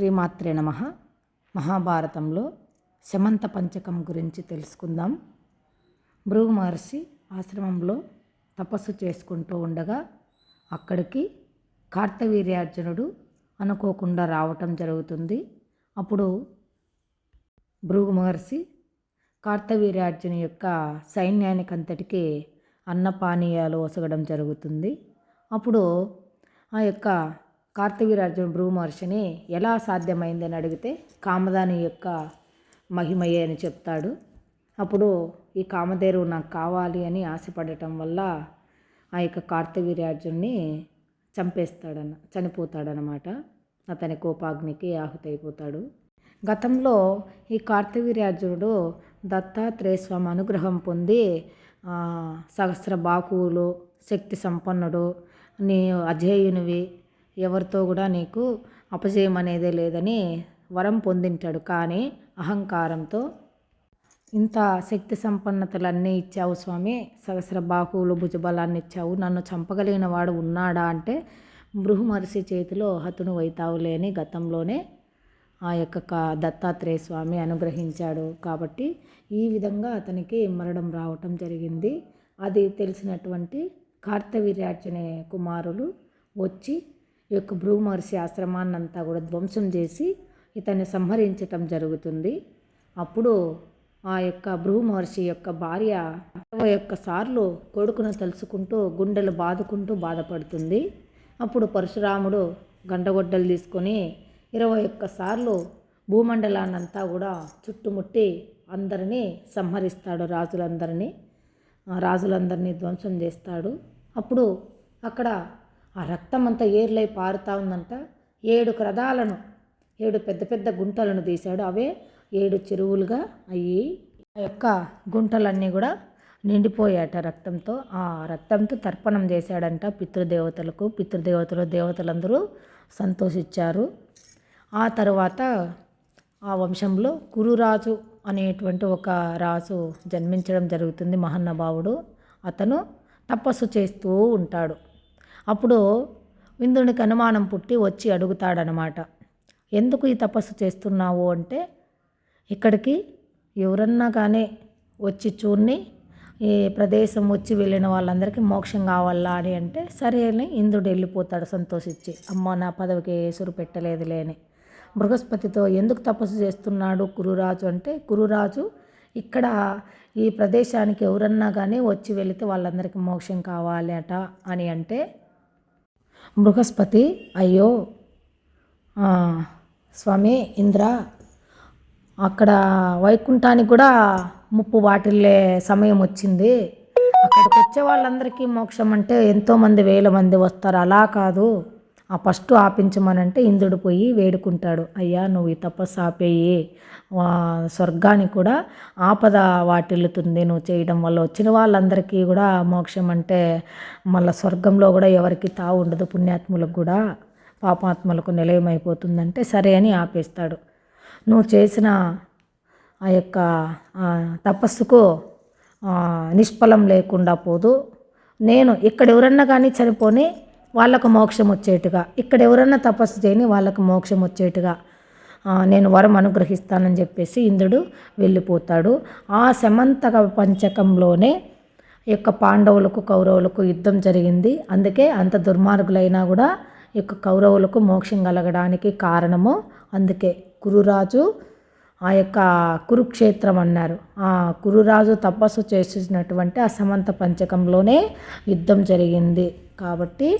శ్రీమాత్రే నమ. మహాభారతంలో శమంత పంచకం గురించి తెలుసుకుందాం. భృగు మహర్షి ఆశ్రమంలో తపస్సు చేసుకుంటూ ఉండగా అక్కడికి కార్తవీర్యార్జునుడు అనుకోకుండా రావటం జరుగుతుంది. అప్పుడు భృగు మహర్షి కార్తవీర్యార్జుని యొక్క సైన్యానికంతటికి అన్నపానీయాలు ఒసగడం జరుగుతుంది. అప్పుడు ఆ యొక్క కార్తవీరార్జున భృగు ఎలా సాధ్యమైందని అడిగితే కామదాని యొక్క మహిమయే అని చెప్తాడు. అప్పుడు ఈ కామధేరు నాకు కావాలి అని ఆశపడటం వల్ల ఆ యొక్క కార్తవీర్యార్జున్ని చంపేస్తాడన్న చనిపోతాడనమాట. అతని కోపాగ్నికి ఆహుతైపోతాడు. గతంలో ఈ కార్తవీర్యార్జునుడు దత్తాత్రేయ స్వామి అనుగ్రహం పొంది సహస్ర బాకువులు శక్తి సంపన్నుడు నీ అజేయునివి ఎవరితో కూడా నీకు అపజయం అనేదే లేదని వరం పొందింటాడు. కానీ అహంకారంతో ఇంత శక్తి సంపన్నతలన్నీ ఇచ్చావు స్వామి. సహస్ర బాహువులు భుజబలాన్ని ఇచ్చావు. నన్ను చంపగలిగిన వాడు ఉన్నాడా అంటే బృహమర్షి చేతిలో హతును వైతావులే అని గతంలోనే ఆ యొక్క దత్తాత్రేయ స్వామి అనుగ్రహించాడు. కాబట్టి ఈ విధంగా అతనికి మరణం రావటం జరిగింది. అది తెలిసినటువంటి కార్తవీర్యార్జునే కుమారులు వచ్చి ఈ యొక్క భ్రూమహర్షి ఆశ్రమాన్ని అంతా కూడా ధ్వంసం చేసి ఇతన్ని సంహరించటం జరుగుతుంది. అప్పుడు ఆ యొక్క భ్రూమహర్షి యొక్క భార్య ఇరవై ఒక్క సార్లు కొడుకును తలుచుకుంటూ గుండెలు బాదుకుంటూ బాధపడుతుంది. అప్పుడు పరశురాముడు గండగొడ్డలు తీసుకొని ఇరవై ఒక్క సార్లు భూమండలాన్నంతా కూడా చుట్టుముట్టి అందరినీ సంహరిస్తాడు రాజులందరినీ. రాజులందరినీ ధ్వంసం చేస్తాడు. అప్పుడు అక్కడ ఆ రక్తం అంతా ఏర్లై పారుతా ఉందంట. ఏడు క్రదాలను ఏడు పెద్ద పెద్ద గుంటలను తీశాడు. అవే ఏడు చెరువులుగా అయ్యి ఆ యొక్క గుంటలన్నీ కూడా నిండిపోయాట రక్తంతో. ఆ రక్తంతో తర్పణం చేశాడంట పితృదేవతలకు. పితృదేవతలు దేవతలందరూ సంతోషించారు. ఆ తర్వాత ఆ వంశంలో కురురాజు అనేటువంటి ఒక రాజు జన్మించడం జరుగుతుంది. మహన్నభావుడు అతను తపస్సు చేస్తూ ఉంటాడు. అప్పుడు ఇంద్రునికి అనుమానం పుట్టి వచ్చి అడుగుతాడనమాట ఎందుకు ఈ తపస్సు చేస్తున్నావు? అంటే ఇక్కడికి ఎవరన్నా కానీ వచ్చి చూడ్ని ఈ ప్రదేశం వచ్చి వెళ్ళిన వాళ్ళందరికీ మోక్షం కావాలా? అని అంటే సరే అని ఇంద్రుడు వెళ్ళిపోతాడు సంతోషించి అమ్మ నా పదవికి ఏసురు పెట్టలేదు లేని బృహస్పతితో ఎందుకు తపస్సు చేస్తున్నాడు కురురాజు అంటే కురురాజు ఇక్కడ ఈ ప్రదేశానికి ఎవరన్నా కానీ వచ్చి వెళితే వాళ్ళందరికీ మోక్షం కావాలి అట అని అంటే బృహస్పతి అయ్యో స్వామి ఇంద్ర అక్కడ వైకుంఠానికి కూడా ముప్పు వాటిల్లే సమయం వచ్చింది. అక్కడికి వచ్చే వాళ్ళందరికీ మోక్షం అంటే ఎంతోమంది వేల మంది వస్తారు. అలా కాదు. ఆ ఫస్ట్ ఆపించమనంటే ఇంద్రుడు పోయి వేడుకుంటాడు. అయ్యా నువ్వు ఈ తపస్సు ఆపేయి స్వర్గానికి కూడా ఆపద వాటిల్లుతుంది. నువ్వు చేయడం వల్ల వచ్చిన వాళ్ళందరికీ కూడా మోక్షం అంటే మళ్ళీ స్వర్గంలో కూడా ఎవరికి తావు ఉండదు. పుణ్యాత్ములకు కూడా పాపాత్మలకు నిలయమైపోతుందంటే సరే అని ఆపేస్తాడు. నువ్వు చేసిన ఆ యొక్క తపస్సుకు నిష్ఫలం లేకుండా పోదు. నేను ఇక్కడ ఎవరన్నా కానీ చనిపోని వాళ్ళకు మోక్షం వచ్చేట్టుగా. ఇక్కడ ఎవరన్నా తపస్సు చేయని వాళ్ళకు మోక్షం వచ్చేట్టుగా. నేను వరం అనుగ్రహిస్తానని చెప్పేసి ఇంద్రుడు వెళ్ళిపోతాడు. ఆ శమంతక పంచకంలోనే యొక్క పాండవులకు కౌరవులకు యుద్ధం జరిగింది. అందుకే అంత దుర్మార్గులైనా కూడా యొక్క కౌరవులకు మోక్షం కలగడానికి కారణము అందుకే కురురాజు ఆ యొక్క కురుక్షేత్రం అన్నారు. ఆ కురురాజు తపస్సు చేసినటువంటి ఆ సమంత పంచకంలోనే యుద్ధం జరిగింది. కాబట్టి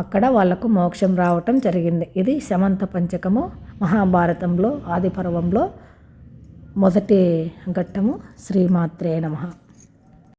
అక్కడ వాళ్ళకు మోక్షం రావటం జరిగింది. ఇది సమంత పంచకము మహాభారతంలో ఆది పర్వంలో మొదటి ఘట్టము శ్రీమాత్రే నమః.